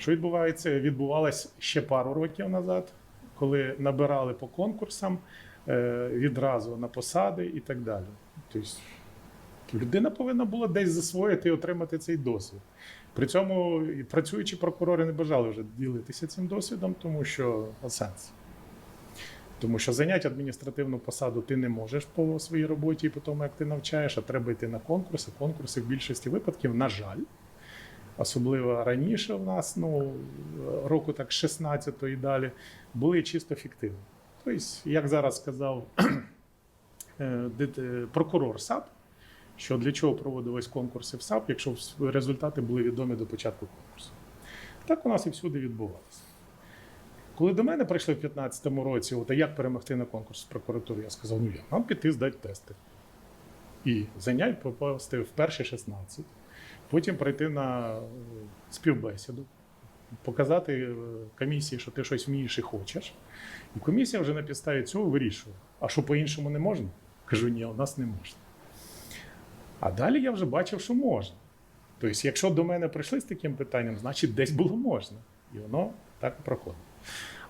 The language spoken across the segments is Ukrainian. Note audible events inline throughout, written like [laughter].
Що відбувається? Відбувалось ще пару років назад, коли набирали по конкурсам е, відразу на посади і так далі. Тобто людина повинна була десь засвоїти і отримати цей досвід. При цьому працюючі прокурори не бажали вже ділитися цим досвідом, тому що сенс. Тому що зайняти адміністративну посаду ти не можеш по своїй роботі і по тому, як ти навчаєш, а треба йти на конкурси. Конкурси в більшості випадків, на жаль, особливо раніше в нас, ну, року так 16 і далі, були чисто фіктивні. Тобто, як зараз сказав [clears throat] е, е, прокурор САП, що для чого проводились конкурси в САП, якщо результати були відомі до початку конкурсу. Так у нас і всюди відбувалося. Коли до мене прийшли в 2015 році, от, як перемогти на конкурс в прокуратурі, я сказав, ну як, нам піти здати тести. І зайнять попасти в перші 16, потім прийти на е, співбесіду, показати е, комісії, що ти щось вмієш і хочеш. І комісія вже на підставі цього вирішує. А що по-іншому не можна? Кажу, ні, у нас не можна. А далі я вже бачив, що можна. Тобто, якщо до мене прийшли з таким питанням, значить десь було можна. І воно так проходить.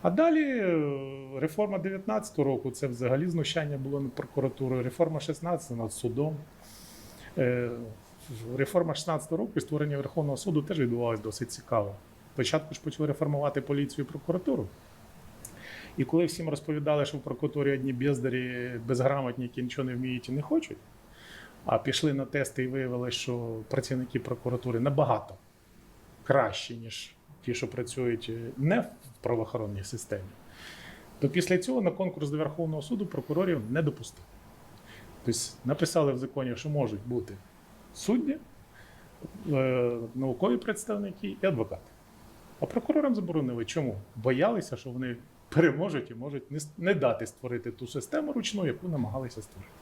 А далі е, реформа 19 року це взагалі знущання було над прокуратурою, реформа 16 над судом. Е, Реформа 16 року і створення Верховного суду теж відбувалося досить цікаво. Спочатку ж почали реформувати поліцію і прокуратуру. І коли всім розповідали, що в прокуратурі одні бездарі, безграмотні, які нічого не вміють і не хочуть, а пішли на тести і виявилося, що працівники прокуратури набагато кращі, ніж ті, що працюють е, не в правоохоронній системі, то після цього на конкурс до Верховного суду прокурорів не допустили. Тобто написали в законі, що можуть бути судді, е, наукові представники і адвокати. А прокурорам заборонили. Чому? Боялися, що вони переможуть і можуть не дати створити ту систему ручну, яку намагалися створити.